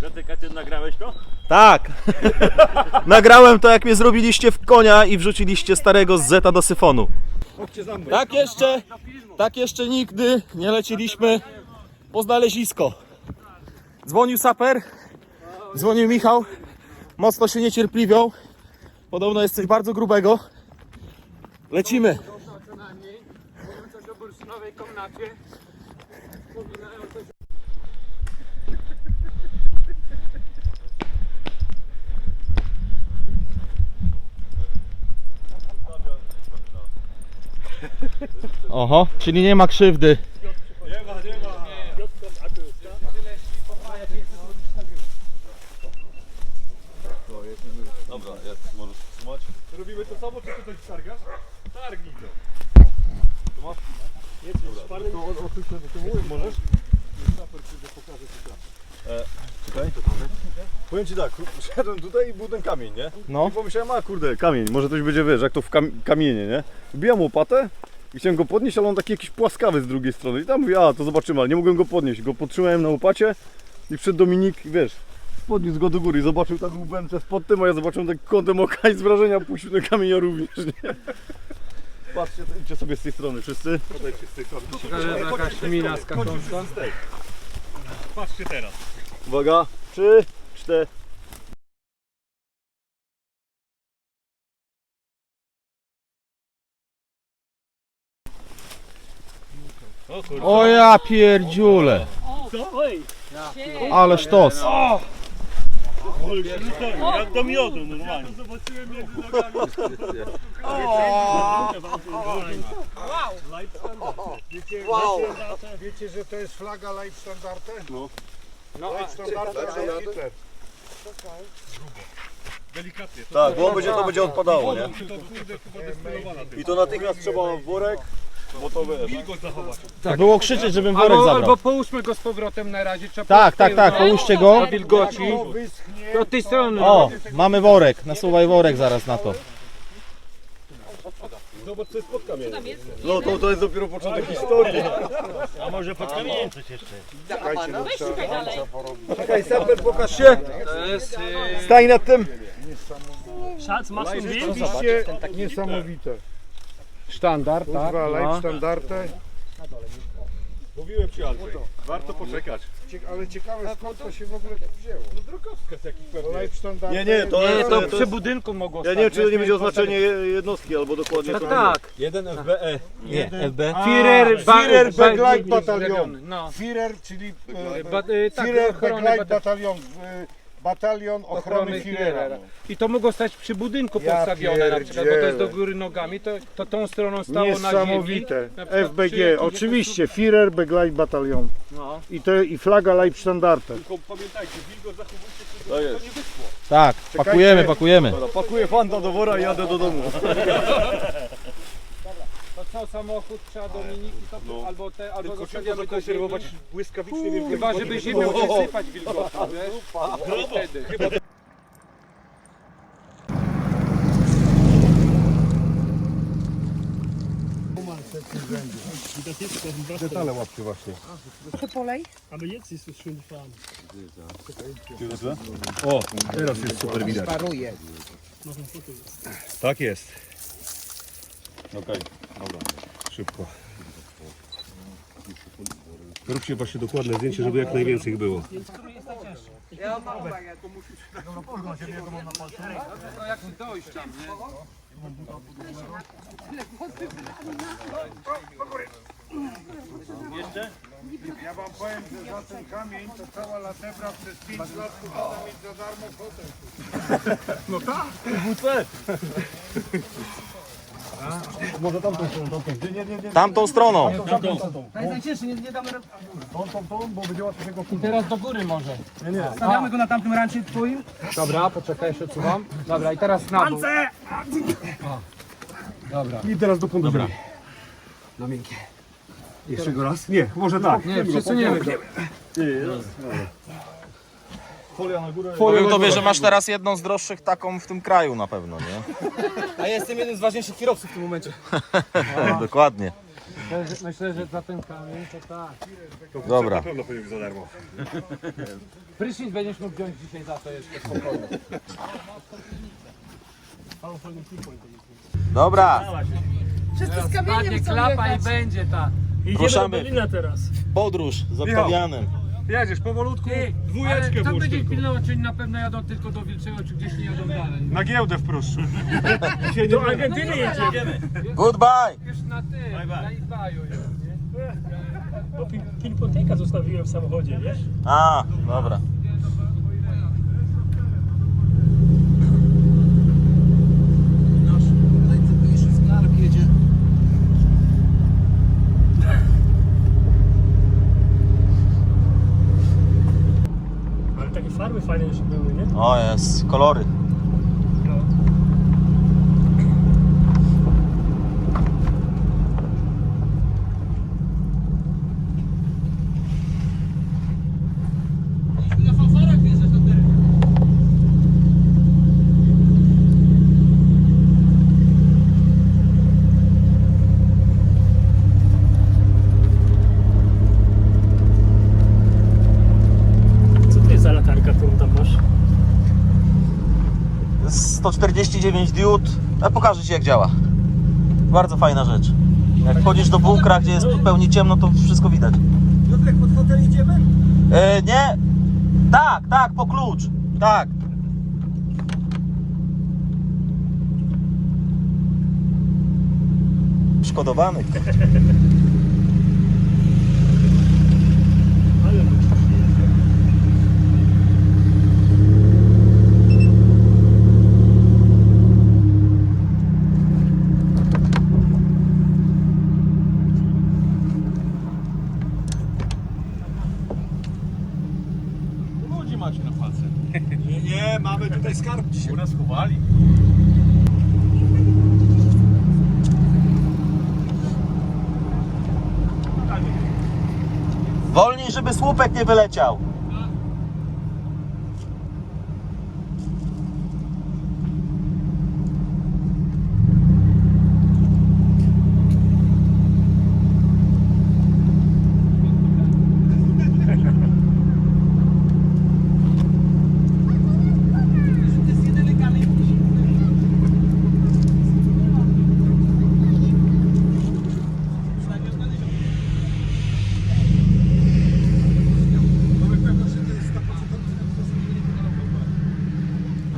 Piotrek, a ty nagrałeś to? Tak. Nagrałem to, jak mnie zrobiliście w konia i wrzuciliście starego z Zeta do syfonu. Tak jeszcze, tak jeszcze nigdy nie leciliśmy po znalezisko. Dzwonił saper, dzwonił Michał, mocno się niecierpliwią. Podobno jest coś bardzo grubego. Lecimy. Coś o bursztynowej komnacie. Oho, czyli nie ma krzywdy. Dobra, jest, możesz trzymać. Robimy to samo, czy ty coś targasz? Targnij to. Tu masz? Jest, jest szparny. To odsuń się, to mówisz, możesz? E, czekaj. Powiem ci tak, szedłem tutaj i był ten kamień, nie? No. I pomyślałem, a kurde, kamień, może coś będzie, wiesz, jak to w kam kamienie, nie? Wbijam łopatę i chciałem go podnieść, ale on taki jakiś płaskawy z drugiej strony. I tam mówię, a to zobaczymy, ale nie mogłem go podnieść. Go podtrzymałem na łopacie i przed Dominik, wiesz, podniósł go do góry i zobaczył tak łbem przez pod tym, a ja zobaczyłem tak kątem oka i z wrażenia puścił ten kamień również, nie? Patrzcie, idźcie sobie z tej strony wszyscy. Podejdźcie z tej strony. Że jakaś mina skacząca. Patrzcie teraz. Uwaga, trzy, cztery. O ja pierdziule. Ale sztos. Jak do miodu normalnie. Wiecie, że to jest flaga Life Standarte? No. No, Life Standarte, Hitler. Tak, bo będzie, to będzie odpadało, nie? I to natychmiast trzeba w worek, bo to wiesz. Tak było krzyczeć, żebym worek Albo, zabrał. albo połóżmy go z powrotem na razie. Trzeba Tak, tak, tak, połóż połóżcie go. wilgoci. Do tej strony. O, mamy worek. Nasuwaj worek zaraz na to. No to, to jest dopiero początek historii. Czekajcie, no, trzeba, trzeba porobić. Czekaj, Saper, pokaż się. To jest, yy, Stań nad tym. Oczywiście niesamowite. Sztandar, tak? Kurwa, Life No. Mówiłem ci, Andrzej. Warto poczekać. Cie- Ale ciekawe skąd to się w ogóle tu wzięło. No drogowskaz jakiś pewnie. Life Standarte. Nie, nie, to Nie, to to przy jest budynku mogło ja nie wiem, czy to nie będzie oznaczenie jednostki, albo dokładnie Tak, to tak. Jeden FBE. Nie, FB. Führer, ba- Führer ba- Backlight ba- Batalion. No. Führer, czyli e, Ba- y, tak, Führer ochrony Backlight bata- Batalion. e, Batalion ochrony Führera. I to mogło stać przy budynku Ja postawione na przykład, bo to jest do pierdzielę. góry nogami, to, to tą stroną stało na ziemi. Niesamowite. Na przykład przy FBG, jakimś- oczywiście, Führer Backlight Batalion. No. I, te, i flaga Life Standarte. To jest. Tak, pakujemy, pakujemy. Pakuję fanta do wora i jadę do domu. To co, samochód trzeba Dominiki, to, No. albo te, albo Tylko trzeba zostawiamy do zakonserwować błyskawicznie Chyba, żeby ziemią przesypać wilgotno, wiesz? I wtedy. Detale łapcie właśnie. O, teraz jest super widać. Tak jest. Okej, dobra. Szybko. Róbcie właśnie dokładne zdjęcie, żeby jak najwięcej ich było. No jak dojść tam, nie? Ja wam powiem, że za ten kamień to cała latebra przez 5 lat powinna mieć za darmo hotel. Może tamtą stroną, tamtą. Nie, nie, nie, nie. Tamtą stroną. Tą, tą, tą, bo będzie łatwo tego I teraz do góry może. Stawiamy go na tamtym rancie twoim. Dobra, poczekaj, jeszcze odsuwam. Dobra, i teraz na dół. Dobra. I teraz do punktu. Dobra. Na miękkie. Jeszcze go raz? Nie, może tak. Nie, przesuniemy go. Folia na górę. Powiem tobie, że masz teraz jedną z droższych taką w tym kraju na pewno, nie? A ja jestem jednym z ważniejszych kierowców w tym momencie. Dokładnie. Myślę, że, myślę, że za ten kamień to tak. Dobra. Na pewno powinien za darmo. Prysznic będziesz mógł wziąć dzisiaj za to jeszcze spokojnie. Dobra, Wszyscy z Padnie kamieniem chcą klapa i jechać. będzie ta. ruszamy. Podróż z Oktawianem. Jedziesz powolutku, Ty, ale dwójeczkę kto włóż będzie tylko. pilnował, czy na pewno jadą tylko do Wilczego, czy gdzieś nie jadą dalej? Na giełdę w Pruszczu. Do Argentyny jedziemy. Goodbye! Już na tym, na Ibaju już, nie? Bo pilpoteka zostawiłem w samochodzie, wiesz? A, dobra. Ale takie farby fajne jeszcze były, nie? O jest, kolory. Co to jest za latarka, którą tam masz? 149 diod. Ja pokażę Ci jak działa. Bardzo fajna rzecz. Jak wchodzisz do bunkra, gdzie jest zupełnie ciemno, to wszystko widać. Piotrek, pod hotel idziemy? E, nie? Tak, tak, po klucz. Tak. Szkodowany. Ale ludzie jeżdżą. Ludzi macie na palce. Nie, nie, mamy tutaj skarb dzisiaj. U nas chowali. Wolniej, żeby słupek nie wyleciał.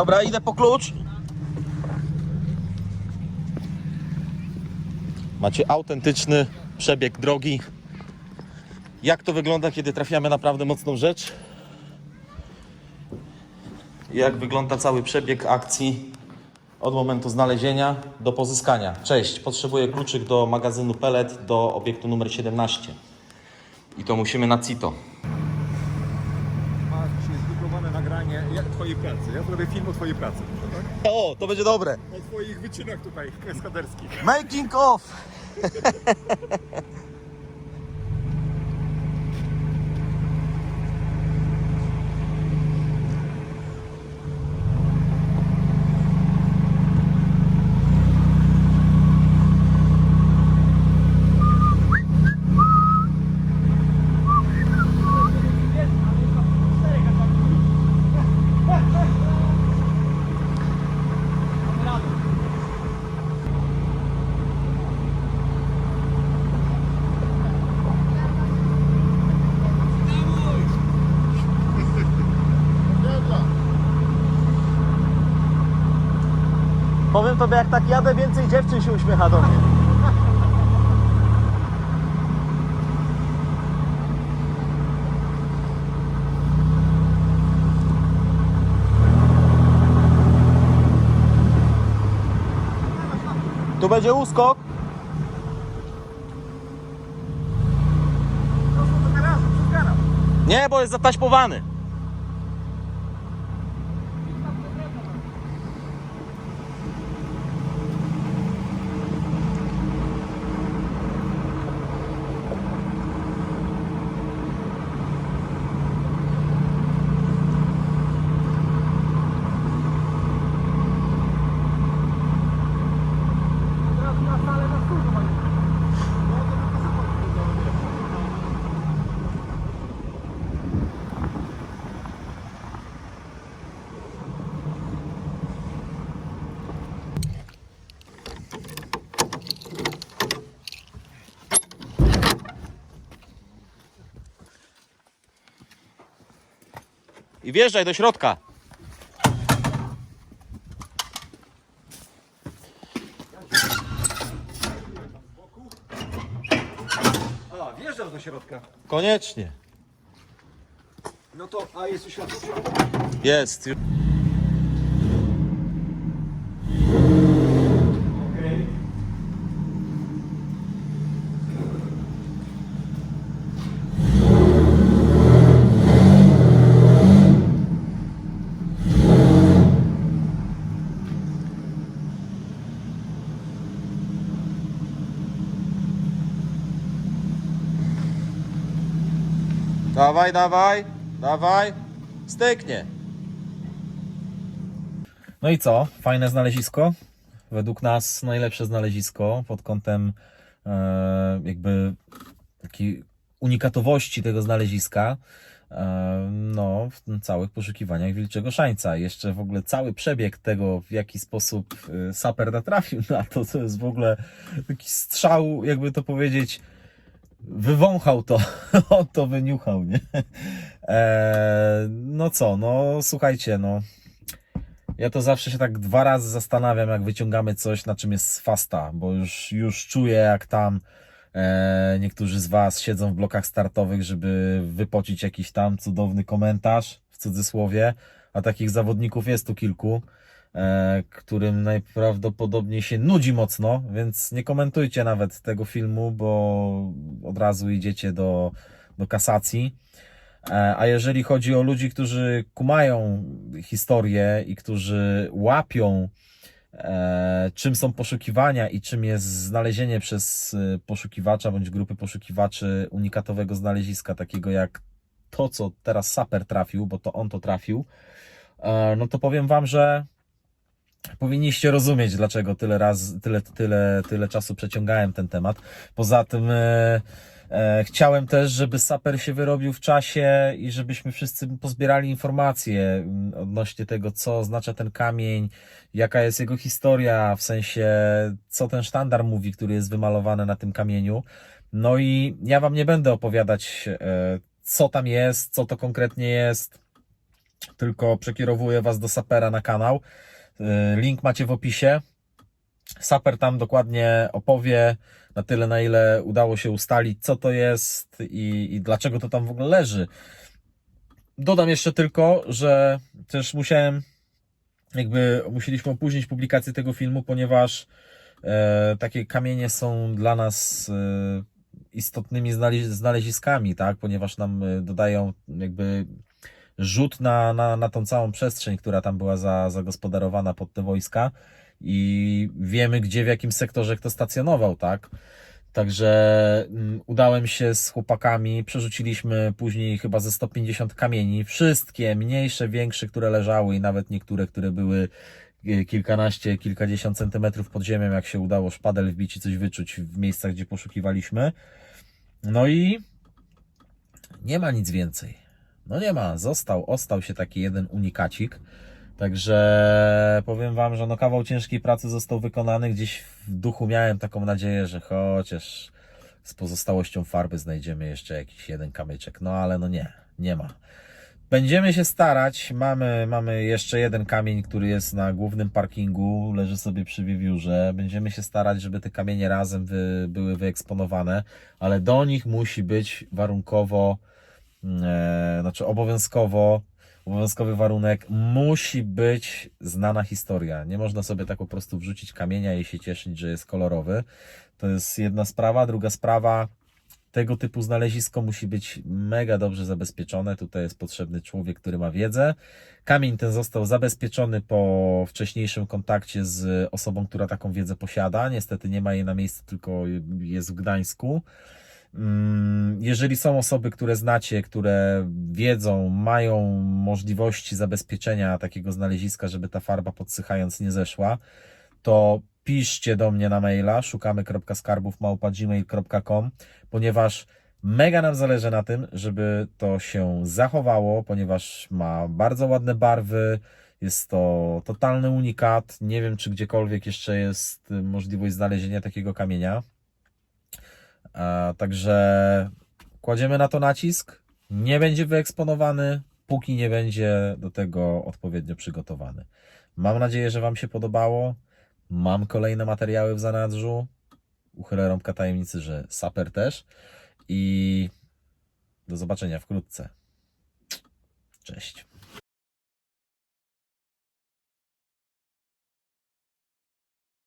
Dobra, idę po klucz. Macie autentyczny przebieg drogi. Jak to wygląda, kiedy trafiamy naprawdę mocną rzecz? Jak wygląda cały przebieg akcji od momentu znalezienia do pozyskania? Cześć, potrzebuję kluczyk do magazynu pellet do obiektu numer 17. I to musimy na CITO. Masz dzisiaj zdublowone nagranie jak twojej pracy. Ja zrobię film o twojej pracy. Tak? O, to będzie dobre. O twoich wyczynach tutaj kaskaderskich. Making of! Powiem tobie, jak tak jadę, więcej dziewczyn się uśmiecha do mnie. Tu będzie uskok. Nie, bo jest zataśpowany. I wjeżdżaj do środka. A, wjeżdżasz do środka. Koniecznie. No to, a jest tu światło? Jest. Dawaj, dawaj, dawaj. Styknie. No i co? Fajne znalezisko. Według nas najlepsze znalezisko pod kątem e, jakby takiej unikatowości tego znaleziska. E, no, w całych poszukiwaniach wilczego szańca. Jeszcze w ogóle cały przebieg tego, w jaki sposób e, saper natrafił na to, to jest w ogóle taki strzał, jakby to powiedzieć, wywąchał to, on to wyniuchał, nie? E, no co, no słuchajcie, no ja to zawsze się tak dwa razy zastanawiam, jak wyciągamy coś, na czym jest fasta, bo już, już czuję, jak tam e, niektórzy z Was siedzą w blokach startowych, żeby wypocić jakiś tam cudowny komentarz, w cudzysłowie, a takich zawodników jest tu kilku, którym najprawdopodobniej się nudzi mocno, więc nie komentujcie nawet tego filmu, bo od razu idziecie do, do kasacji. E, A jeżeli chodzi o ludzi, którzy kumają historię i którzy łapią, e, czym są poszukiwania i czym jest znalezienie przez e, poszukiwacza bądź grupy poszukiwaczy unikatowego znaleziska, takiego jak to, co teraz Saper trafił, bo to on to trafił, e, no to powiem Wam, że powinniście rozumieć, dlaczego tyle razy, tyle, tyle, tyle czasu przeciągałem ten temat. Poza tym e, e, chciałem też, żeby Saper się wyrobił w czasie i żebyśmy wszyscy pozbierali informacje mm, odnośnie tego, co oznacza ten kamień, jaka jest jego historia, w sensie, co ten sztandar mówi, który jest wymalowany na tym kamieniu. No i ja Wam nie będę opowiadać, e, co tam jest, co to konkretnie jest, tylko przekierowuję Was do Sapera na kanał. E, Link macie w opisie. Saper tam dokładnie opowie na tyle, na ile udało się ustalić, co to jest i, i dlaczego to tam w ogóle leży. Dodam jeszcze tylko, że też musiałem, jakby musieliśmy opóźnić publikację tego filmu, ponieważ e, takie kamienie są dla nas e, istotnymi znale- znaleziskami, tak? Ponieważ nam e, dodają jakby rzut na, na, na tą całą przestrzeń, która tam była za, zagospodarowana pod te wojska i wiemy, gdzie, w jakim sektorze kto stacjonował, tak? Także mm, udałem się z chłopakami, przerzuciliśmy później chyba ze 150 kamieni, wszystkie mniejsze, większe, które leżały i nawet niektóre, które były e, kilkanaście, kilkadziesiąt centymetrów pod ziemią, jak się udało szpadel wbić i coś wyczuć w miejscach, gdzie poszukiwaliśmy. No i nie ma nic więcej. No nie ma, został, ostał się taki jeden unikacik. Także powiem Wam, że no kawał ciężkiej pracy został wykonany. Gdzieś w duchu miałem taką nadzieję, że chociaż z pozostałością farby znajdziemy jeszcze jakiś jeden kamyczek. No ale no nie, nie ma. Będziemy się starać. Mamy, mamy jeszcze jeden kamień, który jest na głównym parkingu, leży sobie przy wiewiórze. Będziemy się starać, żeby te kamienie razem wy, były wyeksponowane, ale do nich musi być warunkowo, znaczy obowiązkowo, obowiązkowy warunek, musi być znana historia. Nie można sobie tak po prostu wrzucić kamienia i się cieszyć, że jest kolorowy. To jest jedna sprawa. Druga sprawa, tego typu znalezisko musi być mega dobrze zabezpieczone. Tutaj jest potrzebny człowiek, który ma wiedzę. Kamień ten został zabezpieczony po wcześniejszym kontakcie z osobą, która taką wiedzę posiada. Niestety nie ma jej na miejscu, tylko jest w Gdańsku. Mm, Jeżeli są osoby, które znacie, które wiedzą, mają możliwości zabezpieczenia takiego znaleziska, żeby ta farba podsychając nie zeszła, to piszcie do mnie na maila szukamy.skarbów.gmail.com ponieważ mega nam zależy na tym, żeby to się zachowało, ponieważ ma bardzo ładne barwy, jest to totalny unikat. Nie wiem, czy gdziekolwiek jeszcze jest możliwość znalezienia takiego kamienia. Także kładziemy na to nacisk. Nie będzie wyeksponowany, póki nie będzie do tego odpowiednio przygotowany. Mam nadzieję, że Wam się podobało. Mam kolejne materiały w zanadrzu. Uchylę rąbka tajemnicy, że saper też. I do zobaczenia wkrótce. Cześć.